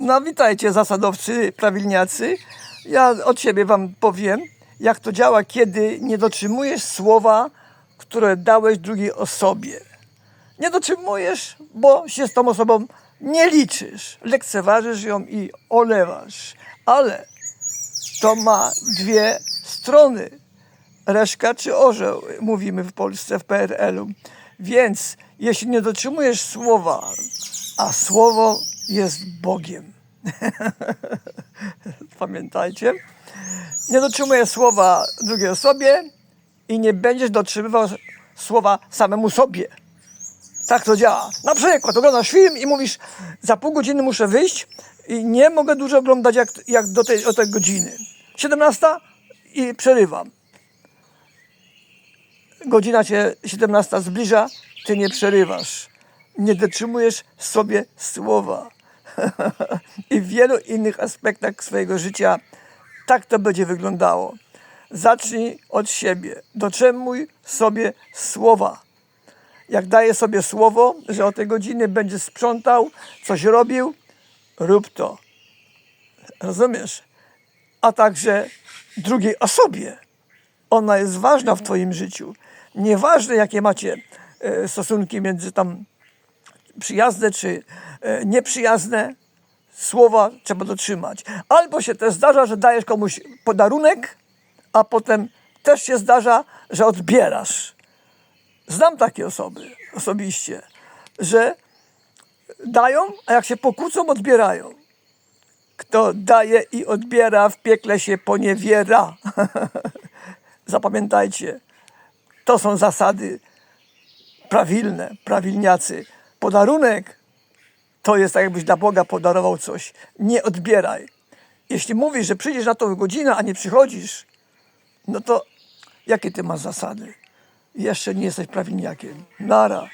No witajcie zasadowcy, prawilniacy. Ja od siebie wam powiem, jak to działa, kiedy nie dotrzymujesz słowa, które dałeś drugiej osobie. Nie dotrzymujesz, bo się z tą osobą nie liczysz. Lekceważysz ją i olewasz. Ale to ma dwie strony. Reszka czy orzeł, mówimy w Polsce, w PRL-u. Więc jeśli nie dotrzymujesz słowa, a słowo jest Bogiem. Pamiętajcie. Nie dotrzymujesz słowa drugiej osobie i nie będziesz dotrzymywał słowa samemu sobie. Tak to działa. Na przykład oglądasz film i mówisz, za pół godziny muszę wyjść i nie mogę dużo oglądać jak, jak do tej, o tej godziny. 17 i przerywam. Godzina cię 17 zbliża, ty nie przerywasz. Nie dotrzymujesz sobie słowa. I w wielu innych aspektach swojego życia tak to będzie wyglądało. Zacznij od siebie. Dotrzymuj sobie słowa jak daje sobie słowo, że o tej godziny będzie sprzątał, coś robił, rób to. Rozumiesz? A także drugiej osobie. Ona jest ważna w Twoim życiu. Nieważne, jakie macie e, stosunki między tam przyjazne czy e, nieprzyjazne, słowa trzeba dotrzymać. Albo się też zdarza, że dajesz komuś podarunek, a potem też się zdarza, że odbierasz. Znam takie osoby osobiście, że dają, a jak się pokłócą, odbierają. Kto daje i odbiera, w piekle się poniewiera. Zapamiętajcie, to są zasady prawilne, prawilniacy. Podarunek to jest tak, jakbyś dla Boga podarował coś. Nie odbieraj. Jeśli mówisz, że przyjdziesz na tą godzinę, a nie przychodzisz, no to jakie ty masz zasady? Jeszcze nie jesteś prawilniakiem. Nara.